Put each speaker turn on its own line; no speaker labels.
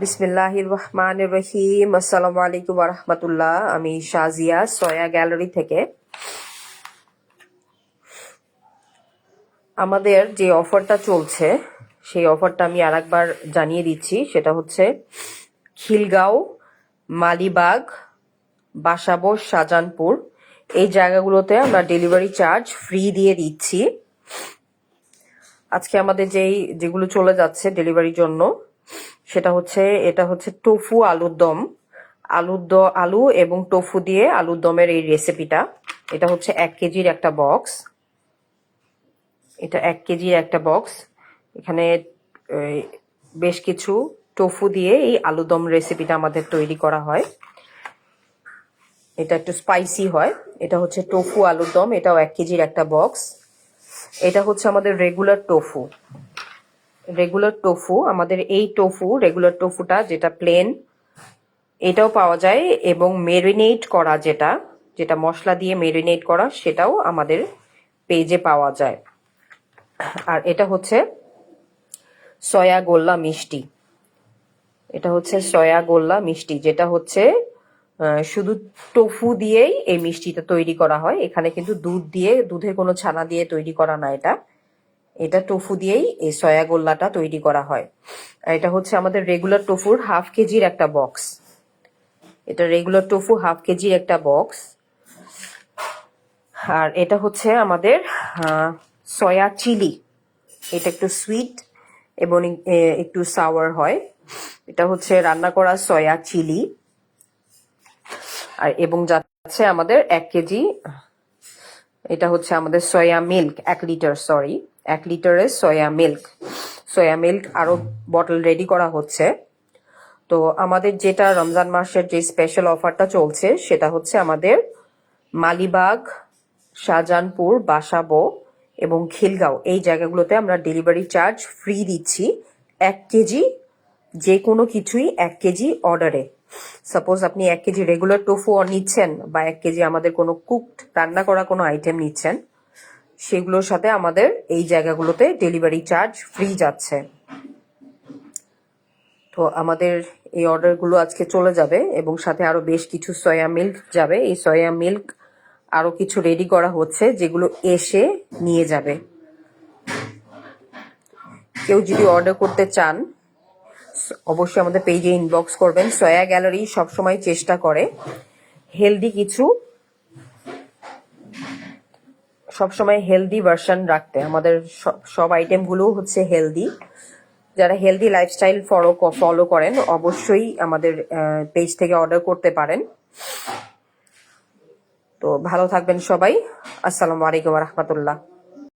বিসমিল্লাহির রহমান রহিম আসসালামু আলাইকুম রহমতুল্লাহ আমি শাজিয়া, সয়া গ্যালারি থেকে। আমাদের যে অফারটা চলছে, সেই অফারটা আমি আরেকবার জানিয়ে দিচ্ছি। সেটা হচ্ছে খিলগাঁও, মালিবাগ, বাসাবো, শাহজাহানপুর। এই জায়গাগুলোতে আমরা ডেলিভারি চার্জ ফ্রি দিয়ে দিচ্ছি। আজকে আমাদের যেই, যেগুলো চলে যাচ্ছে ডেলিভারির জন্য সেটা হচ্ছে, এটা হচ্ছে টোফু আলুর দম। আলুর দ, আলু এবং টোফু দিয়ে আলুর দমের এই রেসিপিটা এটা হচ্ছে এক কেজির একটা বক্স এটা এক কেজির একটা বক্স এখানে বেশ কিছু টোফু দিয়ে এই আলুদম রেসিপিটা আমাদের তৈরি করা হয়। এটা একটু স্পাইসি হয়। এটা হচ্ছে টোফু আলুর দম। এটাও এক কেজির একটা বক্স এটা হচ্ছে আমাদের রেগুলার টোফু। রেগুলার টোফু আমাদের এই টোফু রেগুলার টোফুটা যেটা প্লেন এটাও পাওয়া যায় এবং মেরিনেট করা যেটা যেটা মশলা দিয়ে মেরিনেট করা, সেটাও আমাদের পেজে পাওয়া যায়। আর এটা হচ্ছে সয়া গোল্লা মিষ্টি। এটা হচ্ছে সয়া গোল্লা মিষ্টি, যেটা হচ্ছে শুধু টোফু দিয়েই এই মিষ্টিটা তৈরি করা হয়। এখানে কিন্তু দুধ দিয়ে, দুধের কোনো ছানা দিয়ে তৈরি করা না এটা। এটা টোফু দিয়েই এই সয়া গোল্লাটা তৈরি করা হয়। আর এটা হচ্ছে আমাদের রেগুলার টোফুর হাফ কেজির একটা বক্স এটা রেগুলার টোফু হাফ কেজির একটা বক্স আর এটা হচ্ছে আমাদের সয়া চিলি। এটা একটু সুইট এবং একটু সাওয়ার হয়। এটা হচ্ছে রান্না করা সয়া চিলি। আর এবং যাচ্ছে আমাদের এক কেজি, এটা হচ্ছে আমাদের সয়া মিল্ক এক লিটার সরি এক লিটারের সয়া মিল্ক সয়া মিল্ক আরও বটল রেডি করা হচ্ছে। তো আমাদের যেটা রমজান মাসের যে স্পেশাল অফারটা চলছে, সেটা হচ্ছে আমাদের মালিবাগ, শাহজাহানপুর, বাসাবো এবং খিলগাঁও। এই জায়গাগুলোতে আমরা ডেলিভারি চার্জ ফ্রি দিচ্ছি এক কেজি যে কোনো কিছুই এক কেজি অর্ডারে সাপোজ আপনি এক কেজি রেগুলার টোফু নিচ্ছেন বা এক কেজি আমাদের কোনো কুকড রান্না করা কোনো আইটেম নিচ্ছেন সেগুলোর সাথে আমাদের এই জায়গাগুলোতে ডেলিভারি চার্জ ফ্রি যাচ্ছে। তো আমাদের এই অর্ডারগুলো আজকে চলে যাবে এবং সাথে আরও বেশ কিছু সয়া মিল্ক যাবে। এই সয়া মিল্ক আরও কিছু রেডি করা হচ্ছে, যেগুলো এসে নিয়ে যাবে। কেউ যদি অর্ডার করতে চান, অবশ্যই আমাদের পেজে ইনবক্স করবেন। সয়া গ্যালারি সবসময় চেষ্টা করে। হেলদি কিছু সবসময় হেলদি ভার্সন রাখতে। আমাদের সব- আইটেমগুলো হচ্ছে হেলদি যারা হেলদি লাইফস্টাইল ফলো ফলো করেন, অবশ্যই আমাদের পেজ থেকে অর্ডার করতে পারেন। তো ভালো থাকবেন সবাই। আসসালামু আলাইকুম রহমতুল্লাহ।